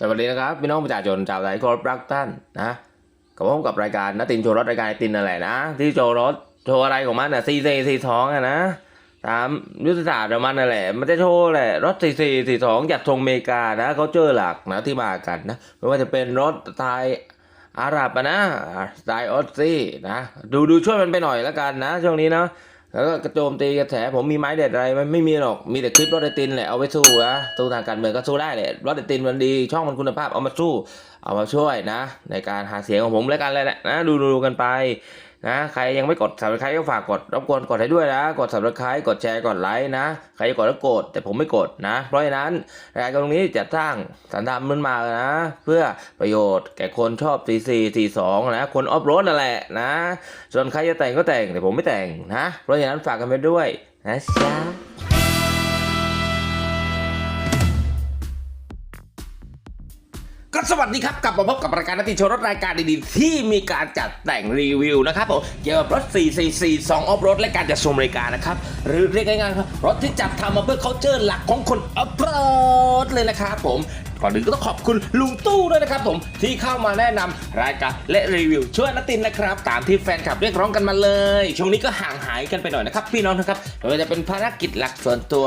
สวัสดีนะครับพี่น้องประชาชนชาวไทยเครพรักท่านนะกับผมกับรายการนัตินโชว์รถรายการตินนั่นแหละนะ ที่โชว์รถโชว์อะไรของมันอะซีซีซีสองอะนะตามยุทธศาสตร์ของมันนั่นแหละ มันจะโชว์แหละรถซีซีซีสองจากทรงอเมริกานะเขาเจอหลักนะที่มากันนะไม่ว่าจะเป็นรถสไตล์อาหรับนะสไตล์ออสซี่นะดูดูช่วยมันไปหน่อยแล้วกันนะ ช่วงนี้เนาะ แล้วก็กระโจมตีกระแสผมมีไม้เด็ดอะไรมันไม่มีหรอกมีแต่คลิปรถไอตินแหละเอาไว้สู้นะสู้ทางการเมืองก็สู้ได้แหละรถไอตินมันดีช่องมันคุณภาพเอามาสู้เอามาช่วยนะ ในการหาเสียงของผมแล้วกันเลยแหละนะดูดูกันไป นะใครยังไม่กดสับสไครก็ฝากกดรบกวนกดให้ด้วยนะ กดสับสไครกดแชร์กดไลค์นะ ใครจะกดก็กดแต่ผมไม่กดนะ เพราะฉะนั้นรายการตรงนี้จะสร้างสันดานมันมานะ เพื่อประโยชน์แก่คนชอบ C4 C2 นะ คนออฟโรดนั่นแหละนะ ส่วนใครจะแต่งก็แต่งแต่ผมไม่แต่งนะ เพราะฉะนั้นฝากกันไปด้วยนะจ๊ะ สวัสดีครับ กลับมาพบกับรายการนัติโชว์รถรายการดีๆ ที่มีการจัดแต่งรีวิวนะครับผมเกี่ยวกับรถ444 2ออฟโรดและการจัดส่งบริการนะครับ หรือเรียกง่ายๆครับรถที่จัดทำมาเพื่อเขาเจอหลักของคนออฟโรดเลยนะครับผมก่อนอื่นก็ต้องขอบคุณลุงตู้ด้วยนะครับผมที่เข้ามาแนะนำรายการและรีวิวช่วยนัตินนะครับ ตามที่แฟนคลับเรียกร้องกันมาเลย ช่วงนี้ก็ห่างหายกันไปหน่อยนะครับ พี่น้องนะครับไม่ว่าจะเป็นภารกิจหลักส่วนตัว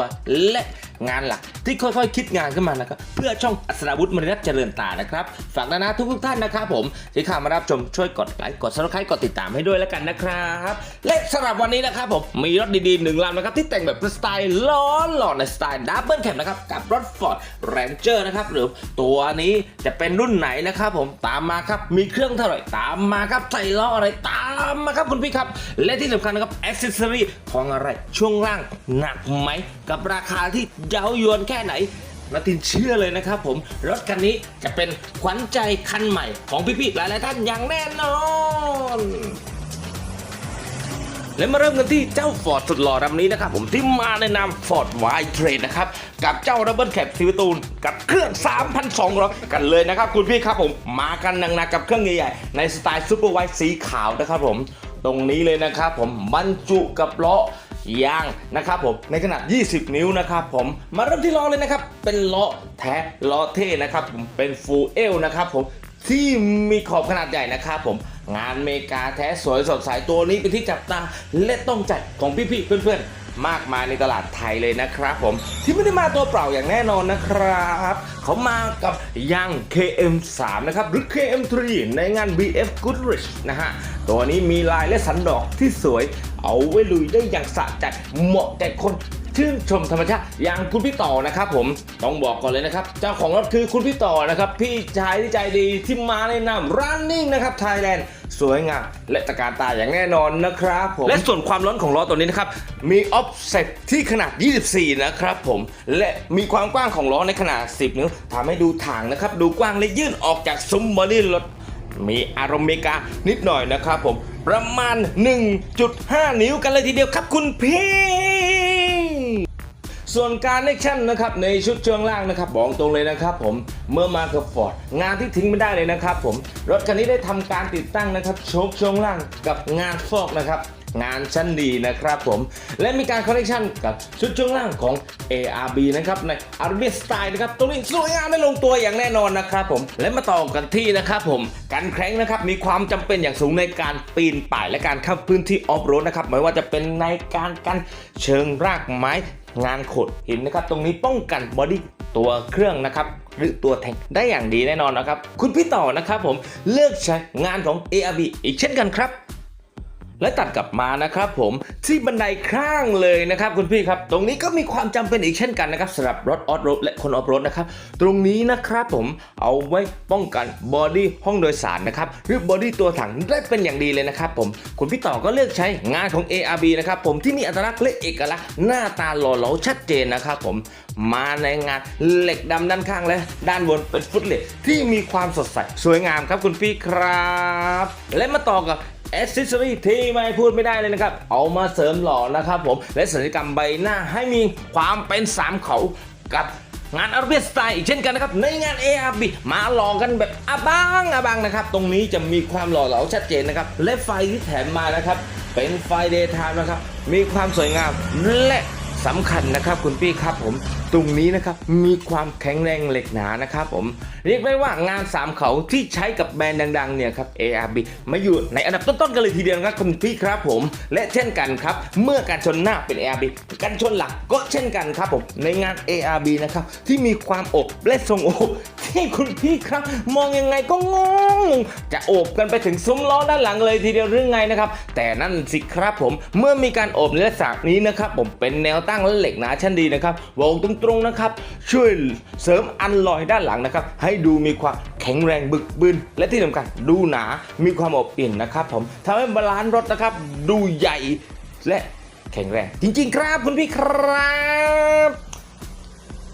และ งานหลักที่ค่อยๆ คิดงานขึ้นมานะครับเพื่อช่องอัศราวุธมริรัตเจริญตานะครับฝากนะนะทุกๆท่านนะครับผมที่เข้ามารับชมช่วยกดไลค์กดซับสไครต์กดติดตามให้ด้วยแล้วกันนะครับและสำหรับวันนี้นะครับผมมีรถดีๆหนึ่งลำนะครับที่แต่งแบบสไตล์ล้อหล่อในสไตล์ดับเบิลแคปนะครับกับรถ Ford Ranger นะครับหรือตัวนี้จะเป็นรุ่นไหนนะครับผมตามมาครับมีเครื่องเท่าไหร่ตามมาครับใส่ล้ออะไรตามมาครับคุณพี่ครับ และที่สำคัญนะครับอ c เซสซอรี่ของอะไรช่วงล่างหนักไหมกับราคาที่เย้ายวนแค่ไหนนาตินเชื่อเลยนะครับผมรถคันนี้จะเป็นขวัญใจคันใหม่ของพี่ๆหลายๆท่านอย่างแน่นอนและมาเริ่มกันที่เจ้า Ford สุดหล่อลำนี้นะครับผมที่มาในนาม Ford Y Trade นะครับ กับเจ้า Double Cab ซีวิตูนกับเครื่อง 3,200 กันเลยนะครับ คุณพี่ครับผมมากันหนักๆกับเครื่องใหญ่ๆ ในสไตล์ซูเปอร์ไวท์สีขาวนะครับผม ตรงนี้เลยนะครับผมบรรจุกับล้อ ยางนะครับผมในขนาด 20 นิ้วนะครับผมมาเริ่มที่ล้อเลยนะครับ เป็นล้อแท้ล้อเท่นะครับผมเป็นฟูลเอลนะครับผมที่มีขอบขนาดใหญ่นะครับผมงานเมกาแท้สวยสดใสตัวนี้เป็นที่จับตาและต้องใจของพี่ๆเพื่อนๆมากมายในตลาดไทยเลยนะครับผมที่ไม่ได้มาตัวเปล่าอย่างแน่นอนนะครับเขามากับยาง KM3 นะครับหรือ KM3 ในงาน BF Goodrich นะฮะตัวนี้มีลายและสันดอกที่สวย เอาไว้ลุยได้อย่างสะใจเหมาะแก่คนชื่นชมธรรมชาติอย่างคุณพี่ต่อนะครับผมต้องบอกก่อนเลยนะครับ เจ้าของรถคือคุณพี่ต่อนะครับ พี่ชายที่ใจดีที่มาในนาม running นะครับ Thailand สวยงามและตะการตาอย่างแน่นอนนะครับผมและส่วนความร้อนของล้อตัวนี้นะครับ มี offset ที่ขนาด 24 นะครับผมและมีความกว้างของล้อในขนาด 10 นิ้วทำให้ดูถ่างนะครับ ดูกว้างและยื่นออกจากซุ้มบอดี้รถ มีอารมณ์เมกานิดหน่อยนะครับผมประมาณ 1.5 นิ้วกันเลยทีเดียวครับคุณพี่ส่วนการเล็กชั่นนะครับในชุดช่วงล่างนะครับบอกตรงเลยนะครับผมเมื่อมากับฟอร์ดงานที่ทิ้งไม่ได้เลยนะครับผมรถคันนี้ได้ทำการติดตั้งนะครับโชคช่วงล่างกับงานฟอกนะครับ งานชั้นดีนะครับผม และมีการคอนเนคชั่นกับชุดช่วงล่างของ ARB นะครับใน Arabian Style นะครับตรงนี้สวยงามไม่ลงตัวอย่างแน่นอนนะครับผม และมาต่อกันที่นะครับผมการแคร้งนะครับมีความจำเป็นอย่างสูงในการปีนป่ายและการข้าพื้นที่ออฟโรดนะครับไม่ว่าจะเป็นในการกันเชิงรากไม้งานขดหินนะครับตรงนี้ป้องกันบอดี้ตัวเครื่องนะครับหรือตัวแทงได้อย่างดีแน่นอนนะครับ คุณพี่ต่อนะครับผมเลือกใช้งานของ ARB อีกเช่นกันครับ และตัดกลับมานะครับผมที่บันไดข้างเลยนะครับคุณพี่ครับ ตรงนี้ก็มีความจำเป็นอีกเช่นกันนะครับสำหรับรถออฟโรดและคนออฟโรดนะครับตรงนี้นะครับผมเอาไว้ป้องกันบอดี้ห้องโดยสารนะครับหรือบอดี้ตัวถังได้เป็นอย่างดีเลยนะครับผมคุณพี่ต่อก็เลือกใช้งานของ ARB นะครับผมที่มีอัตลักษณ์และเอกลักษณ์หน้าตาหล่อเหลาชัดเจนนะครับผมมาในงานเหล็กดำด้านข้างและด้านบนเป็นฟุตเหล็กที่มีความสดใสสวยงามครับคุณพี่ครับ และมาต่อกับ แอสซิสซอรี่ที่ไม่พูดไม่ได้เลยนะครับ เอามาเสริมหล่อนะครับผม และศัลยกรรมใบหน้าให้มีความเป็นสามเขากับงานอาร์เบียสไตล์อีกเช่นกันนะครับ ในงาน ARB มาหล่อกันแบบอาบังอาบังนะครับ ตรงนี้จะมีความหล่อเหลาชัดเจนนะครับ และไฟที่แถมมานะครับ เป็นไฟเดย์ไทม์นะครับ มีความสวยงามและ สำคัญนะครับคุณพี่ครับผม ตรงนี้นะครับมีความแข็งแรงเหล็กหนานะครับผม เรียกได้ว่างานสามเขาที่ใช้กับแบรนด์ดังๆเนี่ยครับ ARB มาอยู่ในอันดับต้นๆกันเลยทีเดียวนะครับคุณพี่ครับผม และเช่นกันครับ เมื่อการชนหน้าเป็น ARB การชนหลังก็เช่นกันครับผมในงาน ARB นะครับที่มีความอบและทรงอบที่คุณพี่ครับ มองยังไงก็งง จะโอบกันไปถึงซุ้มล้อด้านหลังเลยทีเดียวหรือไงนะครับแต่นั่นสิครับผมเมื่อมีการโอบในลักษณะนี้นะครับผมเป็นแนวตั้งั้งและเหล็กหนาชั้นดีนะครับวงตรงๆนะครับ ช่วยเสริมอันลอยด้านหลังนะครับ ให้ดูมีความแข็งแรงบึกบึนและที่สำคัญดูหนามีความอบอุ่นนะครับ ผมทำให้บาลานซ์รถนะครับ ดูใหญ่และแข็งแรง จริง ๆ ครับคุณพี่ครับ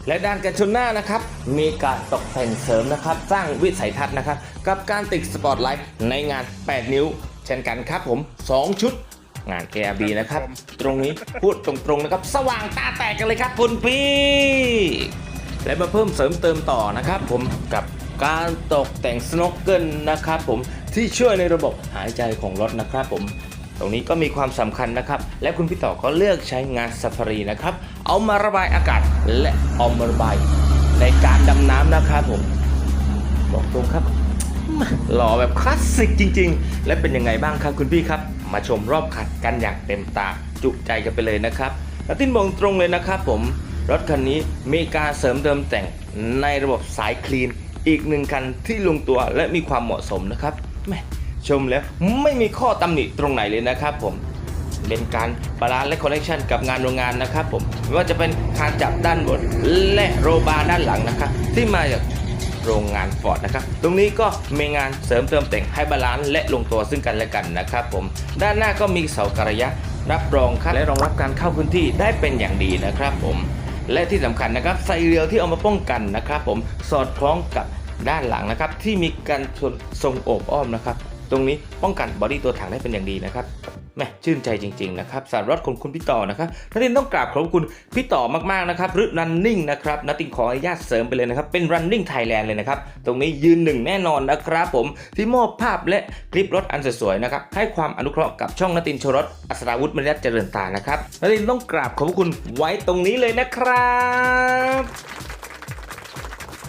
และด้านกันชนหน้านะครับ มีการตกแต่งเสริมนะครับ สร้างวิสัยทัศน์นะครับ กับการติดสปอตไลท์ในงาน 8 นิ้ว เช่นกันครับผม 2 ชุด งาน ARB นะครับ ตรงนี้พูดตรงๆนะครับ สว่างตาแตกกันเลยครับคุณพี่และมาเพิ่มเสริมเติมต่อนะครับ ผมกับการตกแต่งสโนว์เกิลนะครับผมที่ช่วยในระบบหายใจของรถนะครับผม ตรงนี้ก็มีความสำคัญนะครับ และคุณพี่ต่อก็เลือกใช้งานซ a ฟารีนะครับ เอามาระบายอากาศและเอามาระบายในการดำน้ำนะครับผม บอกตรงครับหล่อแบบคลาสสิกจริง ๆ และเป็นยังไงบ้างครับคุณพี่ครับ มาชมรอบคันกันอย่างเต็มตาจุใจกันไปเลยนะครับแล้วติ้นบอกตรงเลยนะครับผม รถคันนี้มีการเสริมเติมแต่งในระบบสายคลีน อีกหนึ่งคันที่ลงตัวและมีความเหมาะสมนะครับแม่ชมแล้วไม่มีข้อตำหนิตรงไหนเลยนะครับผมเป็นการบาลานซ์และคอนเนคชันกับงานโรงงานนะครับผมไม่ว่าจะเป็นคานจับด้านบนและโรบาร์ด้านหลังนะครับที่มาจาก โรงงานฟอร์ดนะครับ ตรงนี้ก็มีงานเสริมเติมแต่งให้บาลานซ์และลงตัวซึ่งกันและกันนะครับผม ด้านหน้าก็มีเสากระยะ รับรองค่าและรองรับการเข้าพื้นที่ได้เป็นอย่างดีนะครับผมและที่สำคัญนะครับไซเรียวที่เอามาป้องกันนะครับ ผมสอดคล้องกับด้านหลังนะครับ ที่มีการทรงโอบอ้อมนะครับ ตรงนี้ป้องกันบอดี้ตัวถังได้เป็นอย่างดีนะครับ แม่ชื่นใจจริงๆนะครับสารรถของคุณพี่ต่อนะครับนัตินต้องกราบขอบคุณพี่ต่อมากๆนะครับหรือ running นะครับนัตินขออนุญาตเสริมไปเลยนะครับเป็น running Thailand เลยนะครับตรงนี้ยืนหนึ่งแน่นอนนะครับผมที่มอบภาพและคลิปรถอันสวยๆนะครับให้ความอนุเคราะห์กับช่องนัตินโชรสอัศราวุฒิมริยัตเจริญตานะครับนัตินต้องกราบขอบคุณไว้ตรงนี้เลยนะครับ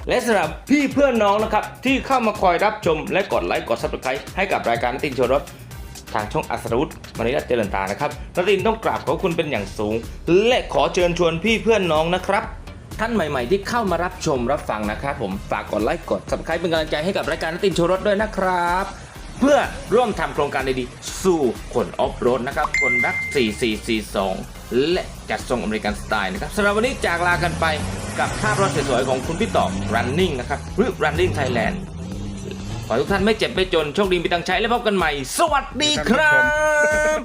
และสำหรับพี่เพื่อนน้องนะครับที่เข้ามาคอยรับชมและกดไลค์กด subscribe ให้กับรายการนตินโชว์รถ ทางช่องอัศรวุฒิมณิรัตน์เจริญตานะครับนตินต้องกราบขอบคุณเป็นอย่างสูง และขอเชิญชวนพี่เพื่อนน้องนะครับ ท่านใหม่ๆที่เข้ามารับชมรับฟังนะครับผมฝากกดไลค์กด subscribe เป็นกำลังใจให้กับรายการนตินโชรถด้วยนะครับ เพื่อร่วมทำโครงการดีๆสู่คนออฟโรดนะครับคนรัก 4442 และจัดทรงอเมริกันสไตล์นะครับสำหรับวันนี้จากลากันไปกับภาพรถสวยๆของคุณพี่ต่อ running นะครับหรือ running Thailand ขอให้ทุกท่านไม่เจ็บไม่จนโชคดีมีตังใช้และพบกันใหม่ สวัสดีครับ